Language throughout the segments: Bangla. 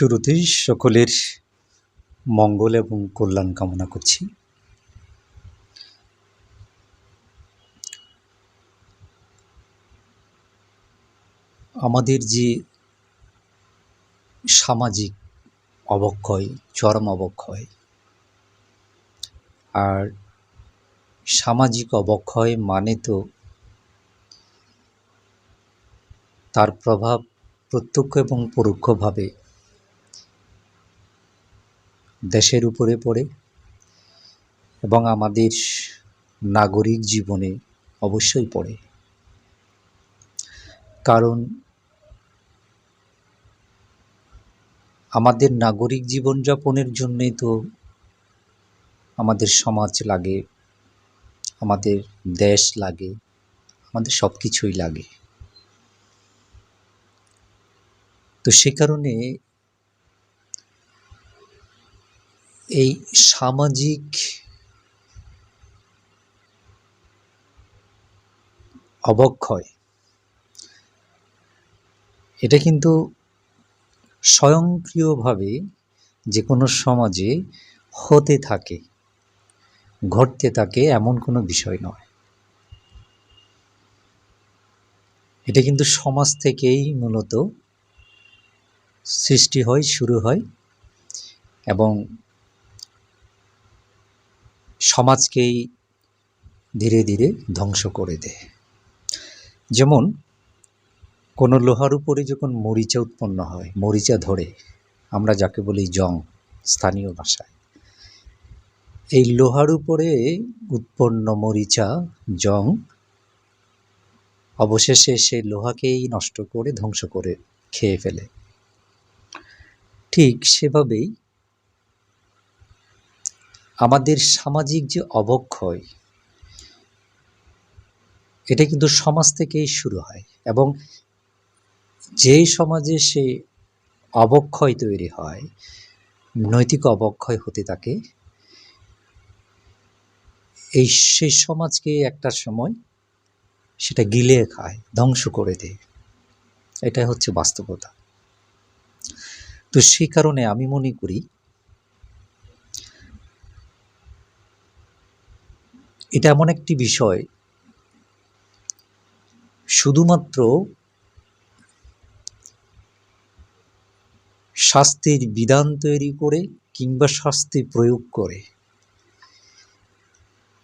শুরুতেই সকলের মঙ্গল এবং কল্যাণ কামনা করছি। আমাদের যে সামাজিক অবক্ষয়, চরম অবক্ষয়, আর সামাজিক অবক্ষয় মানে তো তার প্রভাব প্রত্যক্ষ এবং পরোক্ষভাবে দেশের উপরে পড়ে এবং আমাদের নাগরিক জীবনে অবশ্যই পড়ে। কারণ আমাদের নাগরিক জীবনযাপনের জন্যেই তো আমাদের সমাজ লাগে, আমাদের দেশ লাগে, আমাদের সব কিছুই লাগে। তো সে কারণে এই সামাজিক অবক্ষয়, এটা কিন্তু স্বয়ংক্রিয়ভাবে যে কোনো সমাজে হতে থাকে, ঘটতে থাকে এমন কোনো বিষয় নয়। এটা কিন্তু সমাজ থেকেই মূলত সৃষ্টি হয়, শুরু হয় এবং সমাজকেই ধীরে ধীরে ধ্বংস করে দেয় যেমন, কোনো লোহার উপরে যখন মরিচা উৎপন্ন হয়, মরিচা ধরে, আমরা যাকে বলি জং, স্থানীয় ভাষায়, এই লোহার উপরে উৎপন্ন মরিচা, জং, অবশেষে সে লোহাকেই নষ্ট করে ধ্বংস করে খেয়ে ফেলে। ঠিক সেভাবেই আমাদের সামাজিক যে অবক্ষয়, এটা কিন্তু সমাজ থেকেই শুরু হয় এবং যেই সমাজে সে অবক্ষয় তৈরি হয়, নৈতিক অবক্ষয় হতে থাকে, এই সেই সমাজকে একটা সময় সেটা গিলে খায়, ধ্বংস করে দেয়। এটাই হচ্ছে বাস্তবতা। তো সেই কারণে আমি মনে করি এটা এমন একটি বিষয়, শুধুমাত্র শাস্তির বিধান তৈরি করে কিংবা শাস্তি প্রয়োগ করে।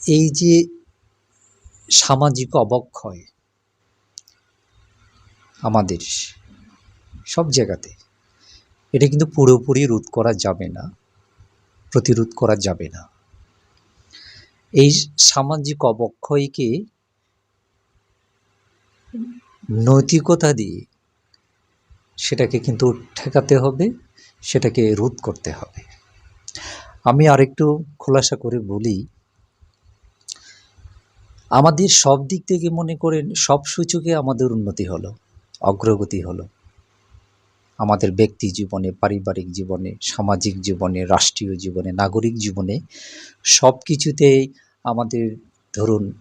এই যে সামাজিক অবক্ষয় আমাদের সব জায়গাতে, এটা কিন্তু পুরোপুরি রোধ করা যাবে না, প্রতিরোধ করা যাবে না। এই সামাজিক অবক্ষয়কে নৈতিকতা দিয়ে সেটাকে কিন্তু ঠেকাতে হবে, সেটাকে রোধ করতে হবে। আমি আরেকটু খোলাসা করে বলি, আমাদের সব দিক থেকে মনে করেন সব সূচকে আমাদের উন্নতি হলো, অগ্রগতি হলো। আমাদের ব্যক্তি জীবনে, পারিবারিক জীবনে, সামাজিক জীবনে, রাষ্ট্রীয় জীবনে, নাগরিক জীবনে সব কিছুতেই আমাদের, ধরুন,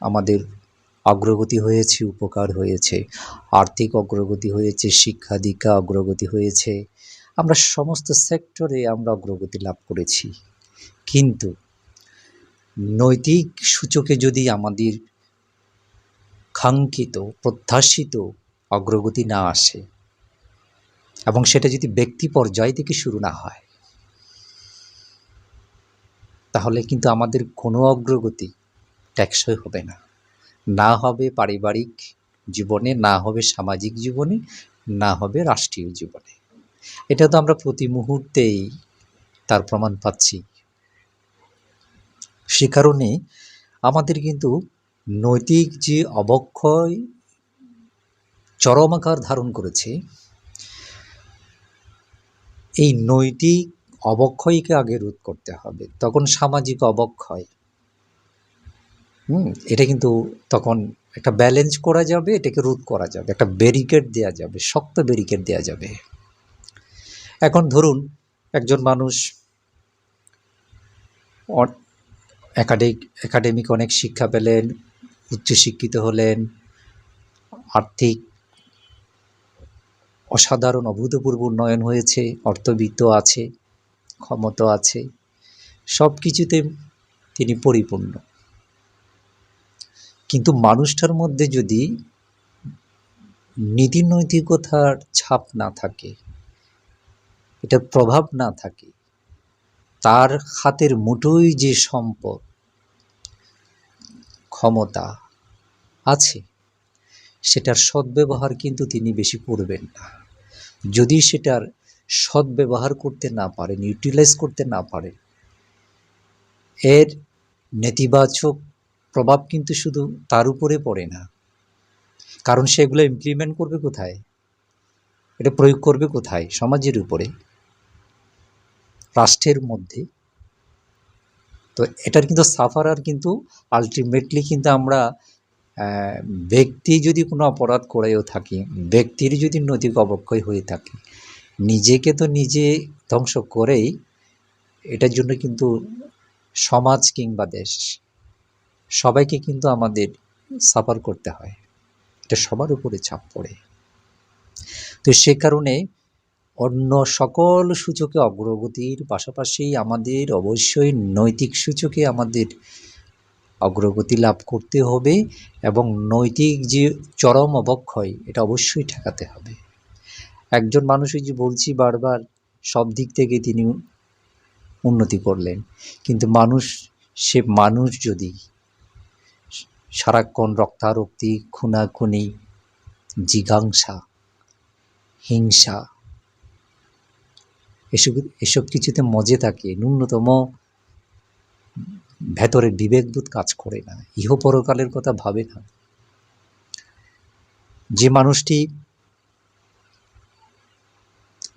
আমাদের অগ্রগতি হয়েছে, উপকার হয়েছে, আর্থিক অগ্রগতি হয়েছে, শিক্ষা দীক্ষা অগ্রগতি হয়েছে, আমরা সমস্ত সেক্টরে আমরা অগ্রগতি লাভ করেছি। কিন্তু নৈতিক সূচকে যদি আমাদের কাঙ্ক্ষিত, প্রত্যাশিত অগ্রগতি না আসে, এবং সেটা যদি ব্যক্তি পর্যায় থেকে শুরু না হয় তাহলে কিন্তু আমাদের কোনো অগ্রগতি টেকসই হবে না। না হবে পারিবারিক জীবনে, না হবে সামাজিক জীবনে, না হবে রাষ্ট্রীয় জীবনে। এটা তো আমরা প্রতি মুহূর্তেই তার প্রমাণ পাচ্ছি। সে কারণে আমাদের কিন্তু নৈতিক যে অবক্ষয় চরম আকার ধারণ করেছে, এই নৈতিক অবক্ষয়কে আগে রোধ করতে হবে। তখন সামাজিক অবক্ষয়। হুম, এটা কিন্তু তখন একটা ব্যালেন্স করা যাবে, এটাকে রোধ করা যাবে। একটা ব্যারিকেড দেওয়া যাবে, শক্ত ব্যারিকেড দেওয়া যাবে। এখন ধরুন, একজন মানুষ একাডেমিক একাডেমিক অনেক শিক্ষা পেলেন উচ্চশিক্ষিত হলেন, আর্থিক অসাধারণ, অভূতপূর্ব উন্নয়ন হয়েছে, অর্থবিত্ত আছে। ক্ষমতা আছে, সব কিছুতে তিনি পরিপূর্ণ। কিন্তু মানুষটার মধ্যে যদি নীতি নৈতিকতার ছাপ না থাকে, এটার প্রভাব না থাকে, তার হাতের মুঠোই যে সম্পদ, ক্ষমতা আছে, সেটার সদ্ব্যবহার কিন্তু তিনি বেশি করবেন না। যদি সেটার সদ্ব্যবহার করতে না পারেন ইউটিলাইজ করতে না পারেন এর নেতিবাচক প্রভাব কিন্তু শুধু তার উপরে পড়ে না। কারণ সেগুলো ইমপ্লিমেন্ট করবে কোথায়? এটা প্রয়োগ করবে কোথায়? সমাজের উপরে, রাষ্ট্রের মধ্যে। তো এটার কিন্তু সাফারার কিন্তু আলটিমেটলি কিন্তু আমরা ব্যক্তি যদি কোনো অপরাধ করেও থাকি, ব্যক্তির যদি নৈতিক অবক্ষয় হয়ে থাকে নিজেকে তো নিজে ধ্বংস করেই এটার জন্য কিন্তু সমাজ কিংবা দেশ, সবাইকে কিন্তু আমাদের সাফার করতে হয়। এটা সবার উপরে চাপ পড়ে। তো সে কারণে অন্য সকল সূচকে অগ্রগতির পাশাপাশি আমাদের অবশ্যই নৈতিক সূচকে আমাদের অগ্রগতি লাভ করতে হবে এবং নৈতিক যে চরম অবক্ষয়, এটা অবশ্যই ঠেকাতে হবে। একজন মানুষই যে বলছি বারবার, সব দিক থেকে তিনি উন্নতি করলেন। কিন্তু মানুষ, সে মানুষ যদি সারাক্ষণ রক্তারক্তি, খুনাখুনি জিজ্ঞাসা হিংসা, এসব এসব কিছুতে মজে থাকে, ন্যূনতম ভেতরে বিবেকবোধ কাজ করে না। ইহ পরকালের কথা ভাবে না। যে মানুষটি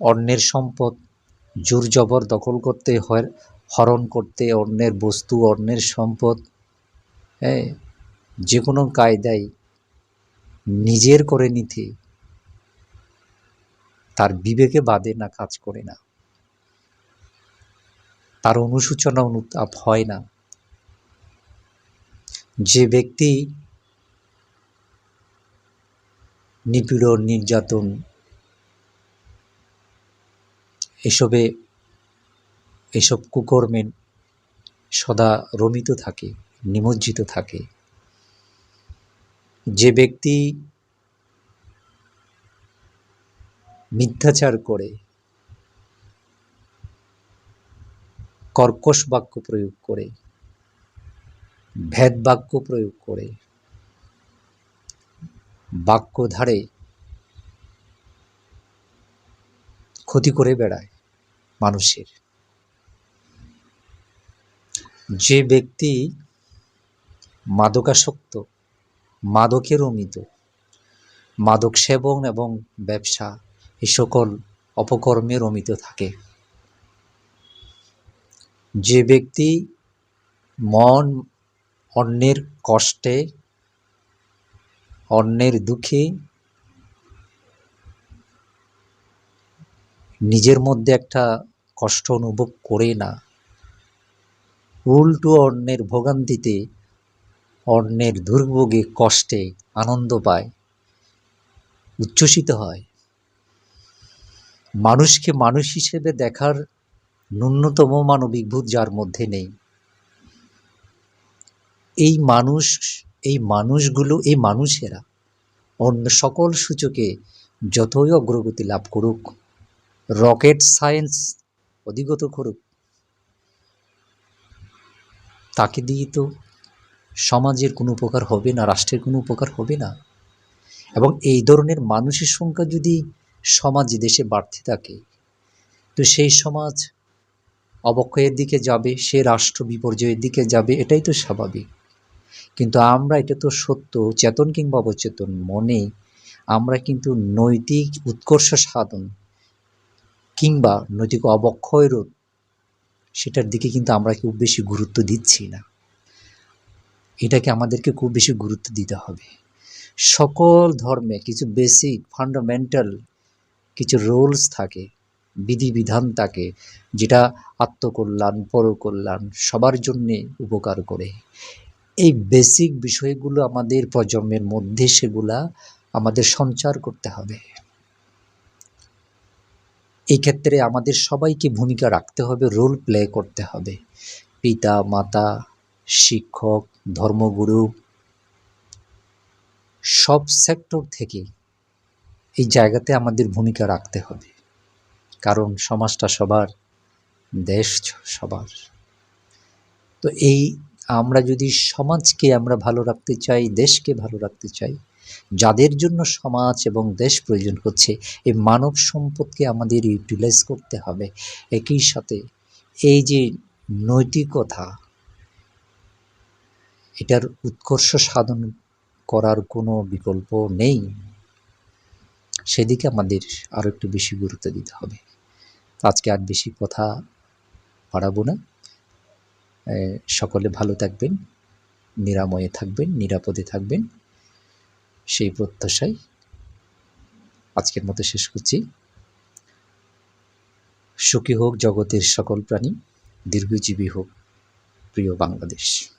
অন্যের সম্পদ জোর জবর দখল করতে হরণ করতে অন্যের বস্তু, অন্যের সম্পদ। হ্যাঁ যে কোনো কায়দায় নিজের করে নিতে তার বিবেকে বাদে না, কাজ করে না। তার অনুসূচনা অনুতাপ হয় না। যে ব্যক্তি নিপীড়ন, নির্যাতন এসবে এসব কুকর্মে সদা রমিত থাকে, নিমজ্জিত থাকে। যে ব্যক্তি মিথ্যাচার করে, কর্কশ বাক্য প্রয়োগ করে, ভেদ বাক্য প্রয়োগ করে, বাক্য ধারে ক্ষতি করে বেড়ায়। মানুষের। যে ব্যক্তি মাদকাসক্ত মাদকে রমিত মাদক সেবন এবং ব্যবসা, এ সকল অপকর্মে রমিত থাকে। যে ব্যক্তি মন অন্যের কষ্টে, অন্যের দুঃখে নিজের মধ্যে একটা কষ্ট অনুভব করে না। উল্টো অন্যের ভোগান্তিতে অন্যের দুর্ভোগে কষ্টে আনন্দ পায়, উচ্ছ্বসিত হয়। মানুষকে মানুষ হিসেবে দেখার ন্যূনতম মানবিক বোধ যার মধ্যে নেই। এই মানুষ, এই মানুষগুলো, এই মানুষেরা অন্য সকল সূচকে যতই অগ্রগতি লাভ করুক রকেট সায়েন্স অধিগত করুক। তাকে দিয়ে তো সমাজের কোনো উপকার হবে না, রাষ্ট্রের কোনো উপকার হবে না। এবং এই ধরনের মানুষের সংখ্যা যদি সমাজে, দেশে বাড়তে থাকে, তো সেই সমাজ অবক্ষয়ের দিকে যাবে, সে রাষ্ট্র বিপর্যয়ের দিকে যাবে, এটাই তো স্বাভাবিক। কিন্তু আমরা, এটা তো সত্য, চেতন কিংবা অবচেতন মনে, আমরা কিন্তু নৈতিক উৎকর্ষ সাধন কিংবা নৈতিক অবক্ষয় রোধ সেটার দিকে কিন্তু আমরা খুব বেশি গুরুত্ব দিচ্ছি না। এটাকে আমাদেরকে খুব বেশি গুরুত্ব দিতে হবে। সকল ধর্মে কিছু বেসিক ফান্ডামেন্টাল কিছু রোলস থাকে, বিধিবিধান থাকে, যেটা আত্মকল্যাণ, পরকল্যাণ সবার জন্যে উপকার করে। এই বেসিক বিষয়গুলো আমাদের প্রজন্মের মধ্যে সেগুলা আমাদের সঞ্চার করতে হবে। এই ক্ষেত্রে আমাদের সবাইকে ভূমিকা রাখতে হবে রোল প্লে করতে হবে। পিতা, মাতা, শিক্ষক, ধর্মগুরু, সব সেক্টর থেকে এই জায়গাতে আমাদের ভূমিকা রাখতে হবে। কারণ সমাজটা সবার, দেশ সবার। তো এই আমরা যদি সমাজকে আমরা ভালো রাখতে চাই, দেশকে ভালো রাখতে চাই যাদের জন্য সমাজ এবং দেশ প্রয়োজন হচ্ছে, এই মানব সম্পদকে আমাদের ইউটিলাইজ করতে হবে। একই সাথে এই যে নৈতিকতা, এটার উৎকর্ষ সাধন করার কোনো বিকল্প নেই। সেদিকে আমাদের আরও একটু বেশি গুরুত্ব দিতে হবে। আজকে আর বেশি কথা বাড়াবো না। সকলে ভালো থাকবেন, নিরাময়ে থাকবেন, নিরাপদে থাকবেন। সেই প্রত্যাশায় আজকের মতো শেষ করছি। সুখী হোক জগতের সকল প্রাণী, দীর্ঘজীবী হোক প্রিয় বাংলাদেশ।